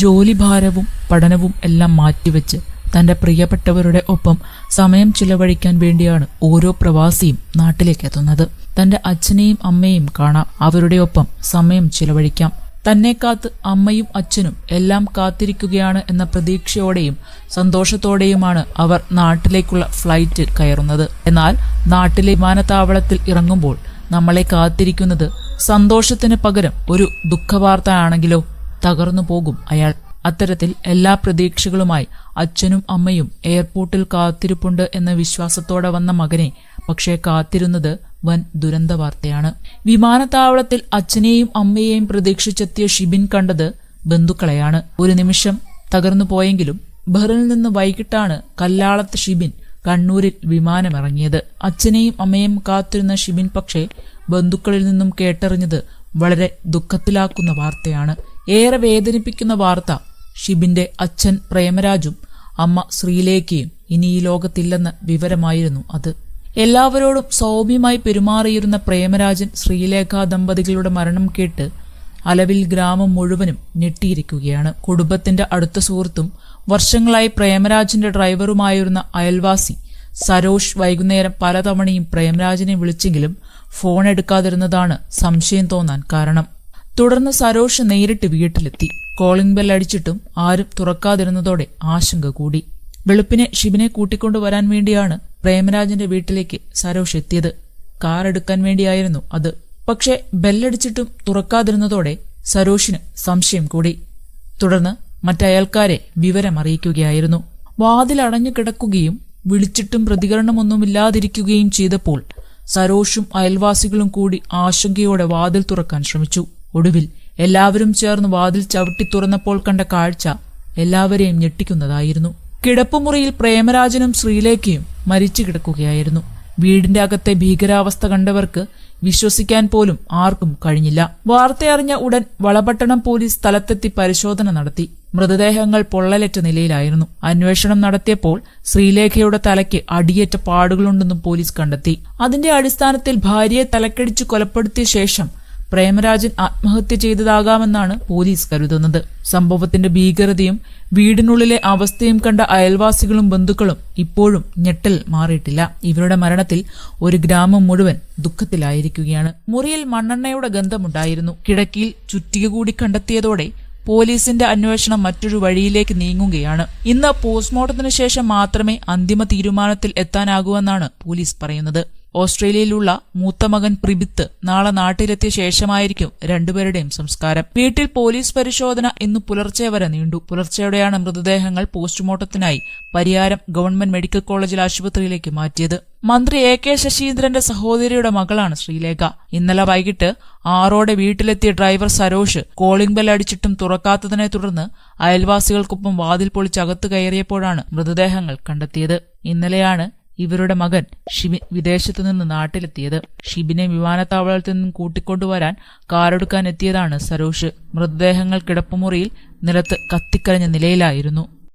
ജോലിഭാരവും പഠനവും എല്ലാം മാറ്റിവെച്ച് തന്റെ പ്രിയപ്പെട്ടവരുടെ ഒപ്പം സമയം ചിലവഴിക്കാൻ വേണ്ടിയാണ് ഓരോ പ്രവാസിയും നാട്ടിലേക്ക് എത്തുന്നത്. തന്റെ അച്ഛനെയും അമ്മയെയും കാണാം. അവരുടെ ഒപ്പം സമയം ചിലവഴിക്കാം. തന്നെ കാത്ത് അമ്മയും അച്ഛനും എല്ലാം കാത്തിരിക്കുകയാണ് എന്ന പ്രതീക്ഷയോടെയും സന്തോഷത്തോടെയുമാണ് അവർ നാട്ടിലേക്കുള്ള ഫ്ലൈറ്റ് കയറുന്നത്. എന്നാൽ നാട്ടിലെ വിമാനത്താവളത്തിൽ ഇറങ്ങുമ്പോൾ നമ്മളെ കാത്തിരിക്കുന്നത് സന്തോഷത്തിന് പകരം ഒരു ദുഃഖവാർത്ത ആണെങ്കിലോ തകർന്നു പോകും. അയാൾ അത്തരത്തിൽ എല്ലാ പ്രതീക്ഷകളുമായി അച്ഛനും അമ്മയും എയർപോർട്ടിൽ കാത്തിരിപ്പുണ്ട് എന്ന വിശ്വാസത്തോടെ വന്ന മകനെ പക്ഷേ കാത്തിരുന്നത് വൻ ദുരന്ത വാർത്തയാണ് വിമാനത്താവളത്തിൽ അച്ഛനെയും അമ്മയെയും പ്രതീക്ഷിച്ചെത്തിയ ഷിബിൻ കണ്ടത് ബന്ധുക്കളെയാണ്. ഒരു നിമിഷം തകർന്നു പോയെങ്കിലും ബഹ്റിനിൽ നിന്ന് വൈകിട്ടാണ് കല്ലാളത്ത് ഷിബിൻ കണ്ണൂരിൽ വിമാനമിറങ്ങിയത്. അച്ഛനെയും അമ്മയും കാത്തിരുന്ന ഷിബിൻ പക്ഷേ ബന്ധുക്കളിൽ നിന്നും കേട്ടറിഞ്ഞത് വളരെ ദുഃഖത്തിലാക്കുന്ന വാർത്തയാണ്. ഏറെ വേദനിപ്പിക്കുന്ന വാർത്ത ഷിബിന്റെ അച്ഛൻ പ്രേമരാജും അമ്മ ശ്രീലേഖയും ഇനി ഈ ലോകത്തില്ലെന്ന് വിവരമായിരുന്നു അത്. എല്ലാവരോടും സൗമ്യമായി പെരുമാറിയിരുന്ന പ്രേമരാജൻ ശ്രീലേഖ ദമ്പതികളുടെ മരണം കേട്ട് അലവിൽ ഗ്രാമം മുഴുവനും ഞെട്ടിയിരിക്കുകയാണ്. കുടുംബത്തിന്റെ അടുത്ത സുഹൃത്തും വർഷങ്ങളായി പ്രേമരാജന്റെ ഡ്രൈവറുമായിരുന്ന അയൽവാസി സരോഷ് വൈകുന്നേരം പലതവണയും പ്രേമരാജനെ വിളിച്ചെങ്കിലും ഫോൺ എടുക്കാതിരുന്നതാണ് സംശയം തോന്നാൻ കാരണം. തുടർന്ന് സരോഷ് നേരിട്ട് വീട്ടിലെത്തി. കോളിംഗ് ബെൽ അടിച്ചിട്ടും ആരും തുറക്കാതിരുന്നതോടെ ആശങ്ക കൂടി. വെളുപ്പിനെ ഷിബിനെ കൂട്ടിക്കൊണ്ടു വരാൻ വേണ്ടിയാണ് പ്രേമരാജന്റെ വീട്ടിലേക്ക് സരോഷ് എത്തിയത്. കാർ എടുക്കാൻ വേണ്ടിയായിരുന്നു അത്. പക്ഷെ ബെല്ലടിച്ചിട്ടും തുറക്കാതിരുന്നതോടെ സരോഷിന് സംശയം കൂടി. തുടർന്ന് മറ്റയൽക്കാരെ വിവരമറിയിക്കുകയായിരുന്നു വാതിലടഞ്ഞു കിടക്കുകയും വിളിച്ചിട്ടും പ്രതികരണമൊന്നുമില്ലാതിരിക്കുകയും ചെയ്തപ്പോൾ സരോഷും അയൽവാസികളും കൂടി ആശങ്കയോടെ വാതിൽ തുറക്കാൻ ശ്രമിച്ചു. ഒടുവിൽ എല്ലാവരും ചേർന്ന് വാതിൽ ചവിട്ടി തുറന്നപ്പോൾ കണ്ട കാഴ്ച എല്ലാവരെയും ഞെട്ടിക്കുന്നതായിരുന്നു. കിടപ്പുമുറിയിൽ പ്രേമരാജനും ശ്രീലേഖയും മരിച്ചു കിടക്കുകയായിരുന്നു. വീടിന്റെ അകത്തെ ഭീകരാവസ്ഥ കണ്ടവർക്ക് വിശ്വസിക്കാൻ പോലും ആർക്കും കഴിഞ്ഞില്ല. വാർത്തയറിഞ്ഞ ഉടൻ വളപട്ടണം പോലീസ് സ്ഥലത്തെത്തി പരിശോധന നടത്തി. മൃതദേഹങ്ങൾ പൊള്ളലേറ്റ നിലയിലായിരുന്നു. അന്വേഷണം നടത്തിയപ്പോൾ ശ്രീലേഖയുടെ തലയ്ക്ക് അടിയേറ്റ പാടുകളുണ്ടെന്നും പോലീസ് കണ്ടെത്തി. അതിന്റെ അടിസ്ഥാനത്തിൽ ഭാര്യയെ തലക്കടിച്ചു കൊലപ്പെടുത്തിയ ശേഷം പ്രേമരാജൻ ആത്മഹത്യ ചെയ്തതാകാമെന്നാണ് പോലീസ് കരുതുന്നത്. സംഭവത്തിന്റെ ഭീകരതയും വീടിനുള്ളിലെ അവസ്ഥയും കണ്ട അയൽവാസികളും ബന്ധുക്കളും ഇപ്പോഴും ഞെട്ടൽ മാറിയിട്ടില്ല. ഇവരുടെ മരണത്തിൽ ഒരു ഗ്രാമം മുഴുവൻ ദുഃഖത്തിലായിരിക്കുകയാണ്. മുറിയിൽ മണ്ണെണ്ണയുടെ ഗന്ധമുണ്ടായിരുന്നു. കിടക്കിയിൽ ചുറ്റിക കൂടി കണ്ടെത്തിയതോടെ പോലീസിന്റെ അന്വേഷണം മറ്റൊരു വഴിയിലേക്ക് നീങ്ങുകയാണ്. ഇന്ന് പോസ്റ്റ്മോർട്ടത്തിന് ശേഷം മാത്രമേ അന്തിമ തീരുമാനത്തിൽ എത്താനാകൂവെന്നാണ് പോലീസ് പറയുന്നത്. ഓസ്ട്രേലിയയിലുള്ള മൂത്ത മകൻ പ്രിബിത്ത് നാളെ നാട്ടിലെത്തിയ ശേഷമായിരിക്കും രണ്ടുപേരുടെയും സംസ്കാരം. വീട്ടിൽ പോലീസ് പരിശോധന ഇന്ന് പുലർച്ചെ വരെ നീണ്ടു. പുലർച്ചെയോടെയാണ് മൃതദേഹങ്ങൾ പോസ്റ്റ്മോർട്ടത്തിനായി പരിയാരം ഗവൺമെന്റ് മെഡിക്കൽ കോളേജിൽ ആശുപത്രിയിലേക്ക് മാറ്റിയത്. മന്ത്രി എ കെ ശശീന്ദ്രന്റെ സഹോദരിയുടെ മകളാണ് ശ്രീലേഖ. ഇന്നലെ വൈകിട്ട് ആറോടെ വീട്ടിലെത്തിയ ഡ്രൈവർ സരോഷ് കോളിംഗ് ബെൽ അടിച്ചിട്ടും തുറക്കാത്തതിനെ തുടർന്ന് അയൽവാസികൾക്കൊപ്പം വാതിൽ പൊളിച്ച് പൊളിച്ചകത്ത് കയറിയപ്പോഴാണ് മൃതദേഹങ്ങൾ കണ്ടെത്തിയത്. ഇന്നലെയാണ് ഇവരുടെ മകൻ ഷിബിൻ വിദേശത്തു നിന്ന് നാട്ടിലെത്തിയത്. ഷിബിനെ വിമാനത്താവളത്തിൽ നിന്നും കൂട്ടിക്കൊണ്ടുവരാൻ കാറെടുക്കാൻ എത്തിയതാണ് സരോഷ്. മൃതദേഹങ്ങൾ കിടപ്പുമുറിയിൽ നിലത്ത് കത്തിക്കരഞ്ഞ നിലയിലായിരുന്നു.